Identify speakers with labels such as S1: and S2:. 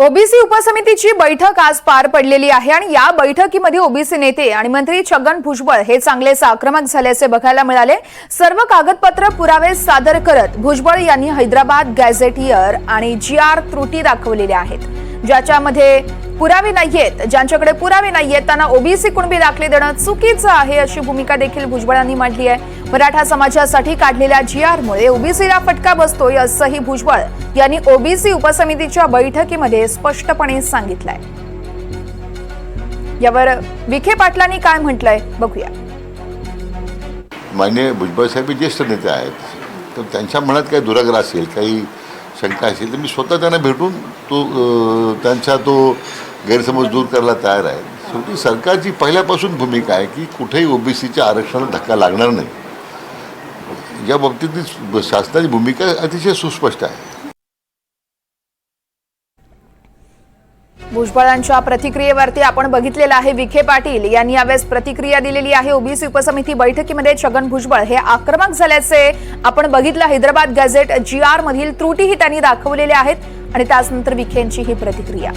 S1: OBC उपसमितीची बैठक आज पार पडलेली आहे आणि या बैठकीमध्ये ओबीसी नेते आणि मंत्री छगन भुजबळ हे चांगलेच आक्रमक झाल्याचे बघायला मिळाले. सर्व कागदपत्र पुरावे सादर करत भुजबळ यांनी हैदराबाद गॅझेटियर आणि जी आर त्रुटी दाखवलेल्या आहेत. ज्याच्यामध्ये पुरावे नाहीयेत ज्यांच्याकडे पुरावे नाहीयेत त्यांना ओबीसी कुणबी दाखले देणं चुकीचं आहे अशी भूमिका देखील भुजबळांनी मांडली आहे. मराठा समाजासाठी काढलेल्या जी आरमुळे ओबीसीला फटका बसतोय असंही भुजबळ यांनी ओबीसी उपसमितीच्या बैठकीमध्ये स्पष्टपणे सांगितलंय. यावर विखे पाटलांनी काय म्हटलंय बघूया.
S2: मान्य भुजबळ साहेब ज्येष्ठ नेते आहेत. तर त्यांच्या मनात काही दुराग्रह असेल काही शंका असेल तर मी स्वतः त्यांना भेटून तो त्यांचा तो गैरसमज दूर करायला तयार आहे. शेवटी सरकारची पहिल्यापासून भूमिका आहे की कुठेही ओबीसीच्या आरक्षणाला धक्का लागणार नाही. या बाबतीतली शासनाची भूमिका अतिशय सुस्पष्ट आहे.
S1: भुजबळांच्या प्रतिक्रियेवरती आपण बघितलेलं आहे विखे पाटील यांनी यावेळेस प्रतिक्रिया दिलेली आहे. ओबीसी उपसमिती बैठकीमध्ये छगन भुजबळ हे आक्रमक झाल्याचे आपण बघितलं. हैदराबाद गॅझेट जी आर मधील त्रुटीही त्यांनी दाखवलेल्या आहेत आणि त्याच नंतर विखेंची ही प्रतिक्रिया.